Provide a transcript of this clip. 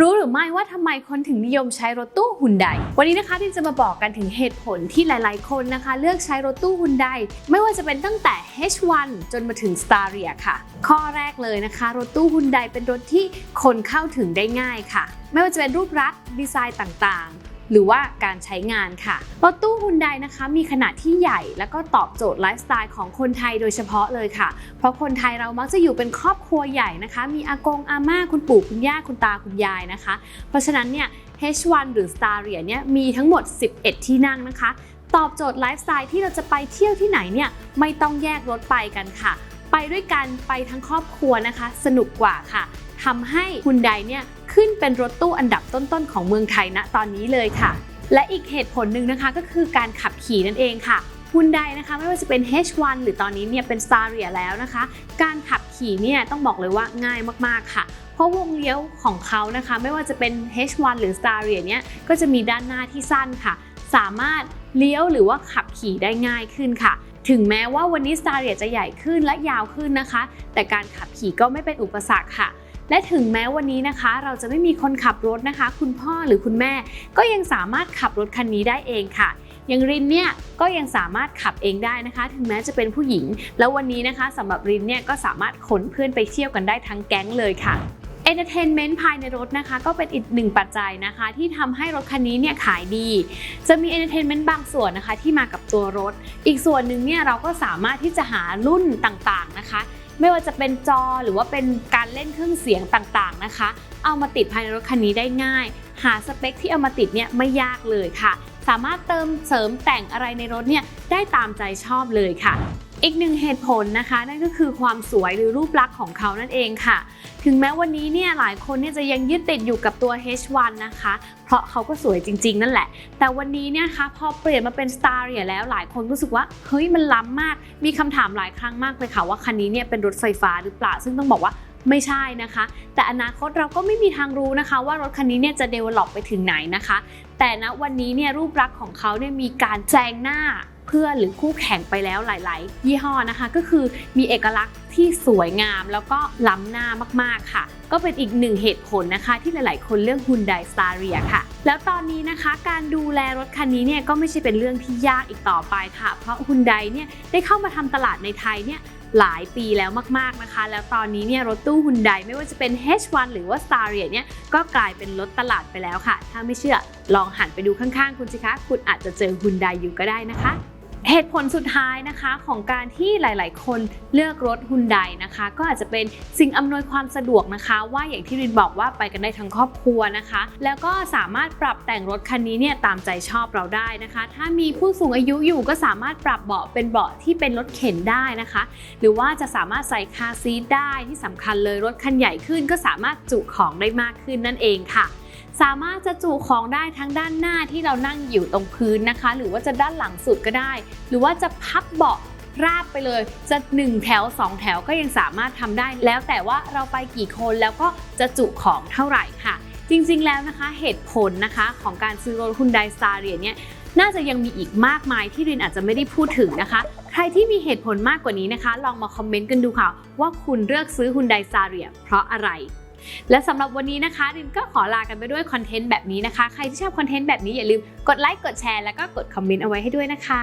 รู้หรือไม่ว่าทำไมคนถึงนิยมใช้รถตู้ฮุนไดวันนี้นะคะที่จะมาบอกกันถึงเหตุผลที่หลาย ๆ คนนะคะ เลือกใช้รถตู้ฮุนไดไม่ว่าจะเป็นตั้งแต่ H1 จนมาถึง s t a r i a ค่ะ ข้อแรกเลยนะคะ รถตู้ฮุนไดเป็นรถที่คนเข้าถึงได้ง่ายค่ะ ไม่ว่าจะเป็นรูปรักษ์ดีไซน์ต่าง ๆ หรือว่าการใช้งานค่ะ รถตู้ฮุนไดนะคะมีขนาดที่ใหญ่ แล้วก็ตอบโจทย์ไลฟ์สไตล์ของคนไทยโดยเฉพาะเลยค่ะ เพราะคนไทยเรามักจะอยู่เป็นครอบครัวใหญ่นะคะ มีอากงอาม่าคุณปู่คุณย่าคุณตาคุณยายนะคะ เพราะฉะนั้นเนี่ย H1 หรือ s t a r i a เนี่ยมีทั้งหมด 11 ที่นั่งนะคะ ตอบโจทย์ไลฟ์สไตล์ที่เราจะไปเที่ยวที่ไหนเนี่ยไม่ต้องแยกรถไปกันค่ะ ไปด้วยกันไปทั้งครอบครัวนะคะ สนุกกว่าค่ะ ทำให้ฮุนไดเนี่ยขึ้นเป็นรถตู้อันดับต้นๆของเมืองไทยณตอนนี้เลยค่ะ และอีกเหตุผลหนึ่งนะคะก็คือการขับขี่นั่นเองค่ะฮุนไดนะคะไม่ว่าจะเป็น H1 หรือตอนนี้เนี่ยเป็น s t a r i a แล้วนะคะ การขับขี่เนี่ยต้องบอกเลยว่าง่ายมากๆค่ะ เพราะวงเลี้ยวของเขานะคะ ไม่ว่าจะเป็น H1 หรือ s t a r i a เนี่ยก็จะมีด้านหน้าที่สั้นค่ะ สามารถเลี้ยวหรือว่าขับขี่ได้ง่ายขึ้นค่ะ ถึงแม้ว่าวันนี้ s t a r i a จะใหญ่ขึ้นและยาวขึ้นนะคะ แต่การขับขี่ก็ไม่เป็นอุปสรรคค่ะ และถึงแม้วันนี้นะคะ เราจะไม่มีคนขับรถนะคะ คุณพ่อหรือคุณแม่ ก็ยังสามารถขับรถคันนี้ได้เองค่ะอย่างรินเนี่ยก็ยังสามารถขับเองได้นะคะ ถึงแม้จะเป็นผู้หญิง แล้ววันนี้นะคะสำหรับรินเนี่ยก็สามารถขนเพื่อนไปเที่ยวกันได้ทั้งแก๊งเลยค่ะ Entertainment ภายในรถนะคะ ก็เป็นอีกหนึ่งปัจจัยนะคะ ที่ทำให้รถคันนี้เนี่ยขายดี จะมี Entertainment บางส่วนนะคะที่มากับตัวรถ อีกส่วนหนึ่งเนี่ยเราก็สามารถที่จะหารุ่นต่างๆนะคะ ไม่ว่าจะเป็นจอหรือว่าเป็นการเล่นเครื่องเสียงต่างๆนะคะ เอามาติดภายในรถคันนี้ได้ง่าย หาสเปคที่เอามาติดเนี่ยไม่ยากเลยค่ะ สามารถเติมเสริมแต่งอะไรในรถเนี่ยได้ตามใจชอบเลยค่ะ อีกหนึ่งเหตุผลนะคะ นั่นก็คือความสวยหรือรูปลักษณ์ของเขานั่นเองค่ะ ถึงแม้วันนี้เนี่ยหลายคนเนี่ยจะยังยึดติดอยู่กับตัว H1 นะคะ เพราะเขาก็สวยจริง ๆ นั่นแหละ แต่วันนี้เนี่ยนะคะพอเปลี่ยนมาเป็น s t a r i a แล้วหลายคนรู้สึกว่า เฮ้ยมันล้ำมาก มีคำถามหลายครั้งมากเลยค่ะว่าคันนี้เนี่ยเป็นรถไฟฟ้าหรือเปล่า ซึ่งต้องบอกว่าไม่ใช่นะคะ แต่อนาคตเราก็ไม่มีทางรู้นะคะ ว่ารถคันนี้เนี่ยจะ develop ไปถึงไหนนะคะ แต่ณวันนี้เนี่ยรูปลักษณ์ของเขาเนี่ยมีการแซงหน้า พื่อนหรือคู่แข่งไปแล้วหลาย ๆ ยี่ห้อนะคะ ก็คือมีเอกลักษณ์ที่สวยงามแล้วก็ล้ำหน้ามาก ๆ ค่ะ ก็เป็นอีกหนึ่งเหตุผลนะคะ ที่หลาย ๆ คนเลือก Hyundai Staria ค่ะ แล้วตอนนี้นะคะ การดูแลรถคันนี้เนี่ยก็ไม่ใช่เป็นเรื่องที่ยากอีกต่อไปค่ะ เพราะ Hyundai เนี่ยได้เข้ามาทำตลาดในไทยเนี่ยหลายปีแล้วมากๆนะคะ แล้วตอนนี้เนี่ยรถตู้ Hyundai ไม่ว่าจะเป็น H1 หรือว่า Staria เนี่ยก็กลายเป็นรถตลาดไปแล้วค่ะ ถ้าไม่เชื่อลองหันไปดูข้างๆ คุณสิคะ คุณอาจจะเจอ Hyundai อยู่ก็ได้นะคะ เหตุผลสุดท้ายนะคะของการที่หลาย ๆ คนเลือกรถฮุนไดนะคะ ก็อาจจะเป็นสิ่งอำนวยความสะดวกนะคะ ว่าอย่างที่รินบอกว่าไปกันได้ทั้งครอบครัวนะคะ แล้วก็สามารถปรับแต่งรถคันนี้เนี่ยตามใจชอบเราได้นะคะ ถ้ามีผู้สูงอายุอยู่ก็สามารถปรับเบาะเป็นเบาะที่เป็นรถเข็นได้นะคะ หรือว่าจะสามารถใส่คาร์ซีทได้ที่สำคัญเลยรถคันใหญ่ขึ้นก็สามารถจุของได้มากขึ้นนั่นเองค่ะ สามารถจะจุของได้ทั้งด้านหน้าที่เรานั่งอยู่ตรงพื้นนะคะ หรือว่าจะด้านหลังสุดก็ได้ หรือว่าจะพับเบาะราบไปเลยจะ 1 แถว 2 แถวก็ยังสามารถทำได้ แล้วแต่ว่าเราไปกี่คนแล้วก็จะจุของเท่าไหร่ค่ะ จริงๆแล้วนะคะเหตุผลนะคะของการซื้อรถ Hyundai Staria เนี่ยน่าจะยังมีอีกมากมายที่รินอาจจะไม่ได้พูดถึงนะคะ ใครที่มีเหตุผลมากกว่านี้นะคะ ลองมาคอมเมนต์กันดูค่ะ ว่าคุณเลือกซื้อ Hyundai Staria เพราะอะไร และสำหรับวันนี้นะคะรินก็ขอลากันไปด้วยคอนเทนต์แบบนี้นะคะ ใครที่ชอบคอนเทนต์แบบนี้อย่าลืมกดไลค์กดแชร์แล้วก็กดคอมเมนต์เอาไว้ให้ด้วยนะคะ